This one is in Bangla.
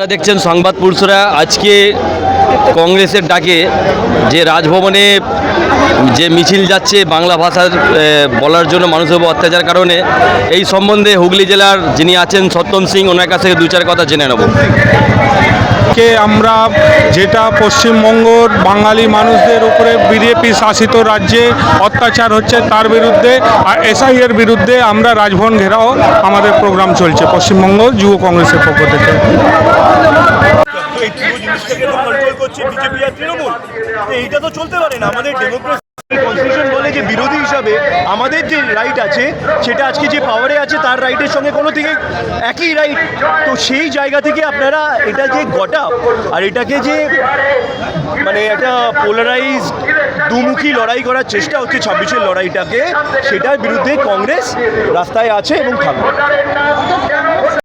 আপনারা দেখছেন সংবাদ পুরুষরা আজকে কংগ্রেসের ডাকে যে রাজভবনে যে মিছিল যাচ্ছে বাংলা ভাষার বলার জন্য মানুষের উপর অত্যাচার কারণে, এই সম্বন্ধে হুগলি জেলার যিনি আছেন সত্যম সিং, ওনার কাছ থেকে দু চার কথা জেনে নেব। কে আমরা যেটা পশ্চিমবঙ্গর বাঙালি মানুষদের উপরে বিজেপি শাসিত রাজ্যে অত্যাচার হচ্ছে তার বিরুদ্ধে আর এসআই এর বিরুদ্ধে আমরা রাজভবন ঘেরাও আমাদের প্রোগ্রাম চলছে পশ্চিমবঙ্গ যুব কংগ্রেসের পক্ষ থেকে। এইটা তো চলতে পারে না। আমাদের ডেমোক্রেসি যে বিরোধী হিসাবে আমাদের যে রাইট আছে, সেটা আজকে যে পাওয়ারে আছে, তার রাইটের সঙ্গে কোনো থেকে একই রাইট তো সেই জায়গা থেকে আপনারা এটা যে গটা, আর এটাকে যে মানে একটা পোলারাইজ দুমুখী লড়াই করার চেষ্টা হচ্ছে ছাব্বিশের লড়াইটাকে, সেটার বিরুদ্ধে কংগ্রেস রাস্তায় আছে এবং থাকবে